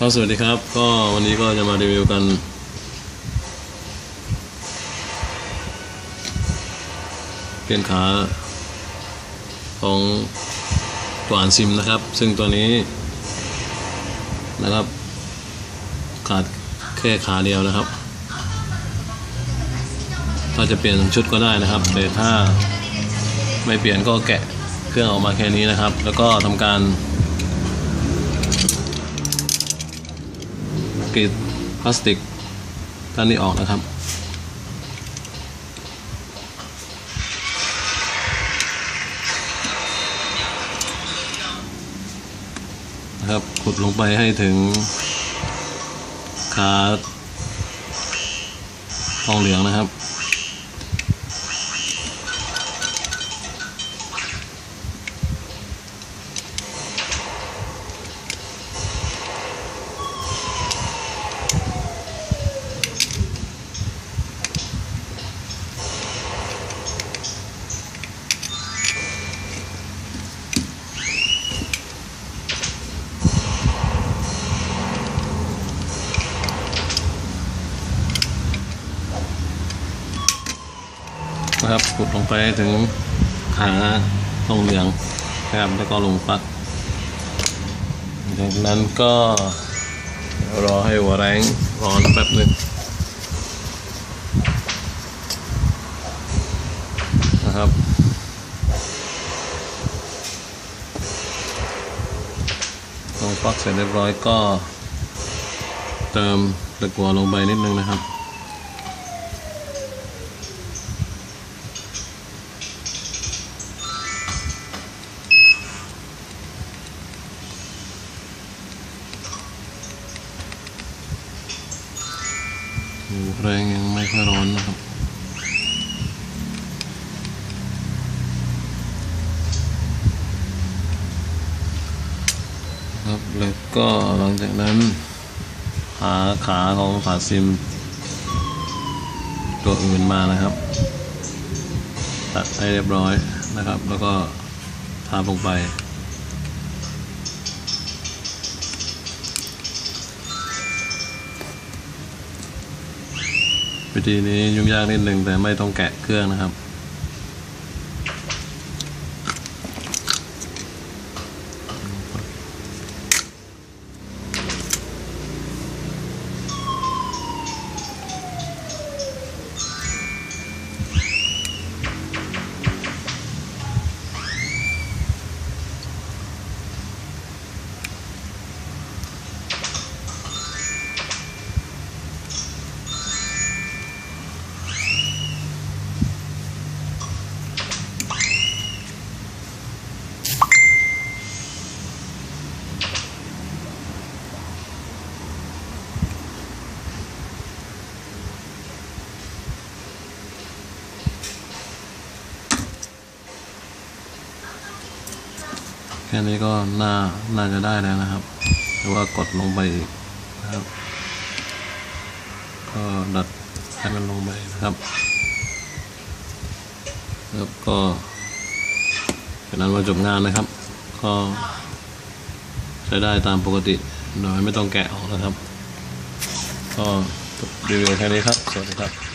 ครับสวัสดีครับ ก็วันนี้ก็จะมารีวิวกัน เปลี่ยนขาของตัวอ่านซิมนะครับ ซึ่งตัวนี้นะครับ ขาดแค่ขาเดียวนะครับ ถ้าจะเปลี่ยนชุดก็ได้นะครับ แต่ถ้าไม่เปลี่ยนก็แกะเครื่องออกมาแค่นี้นะครับ แล้วก็ทำการ กรีดพลาสติกด้านนี้ออกนะครับ นะครับขุดลงไปให้ถึงขาทองเหลืองนะครับ นะครับขุดลงไปถึงขาทองเหลืองนะครับแล้วก็ลงปักจากนั้นก็รอให้หัวแรงร้อนแป๊บหนึ่งนะครับลงปักเสร็จเรียบร้อยก็เติมตะกัวลงไปนิดนึงนะครับ แรงยังไม่ค่อยร้อนนะครับครับแล้วก็หลังจากนั้นหาขาของฝาซิม ตัวอื่นมานะครับ ตัดให้เรียบร้อยนะครับ แล้วก็ทาลงไป วิธีนี้ยุ่งยากนิดหนึ่งแต่ไม่ต้องแกะเครื่องนะครับ แค่นี้ก็น่าน่าจะได้แล้วนะครับหรือว่ากดลงไปอีกนะครับ ก็ดัดให้มันลงไปนะครับ แล้วก็เป็นนั้นว่าจบงานนะครับ ก็ใช้ได้ตามปกติโดยไม่ต้องแกะออกนะครับ ก็รีวิวแค่นี้ครับ สวัสดีครับ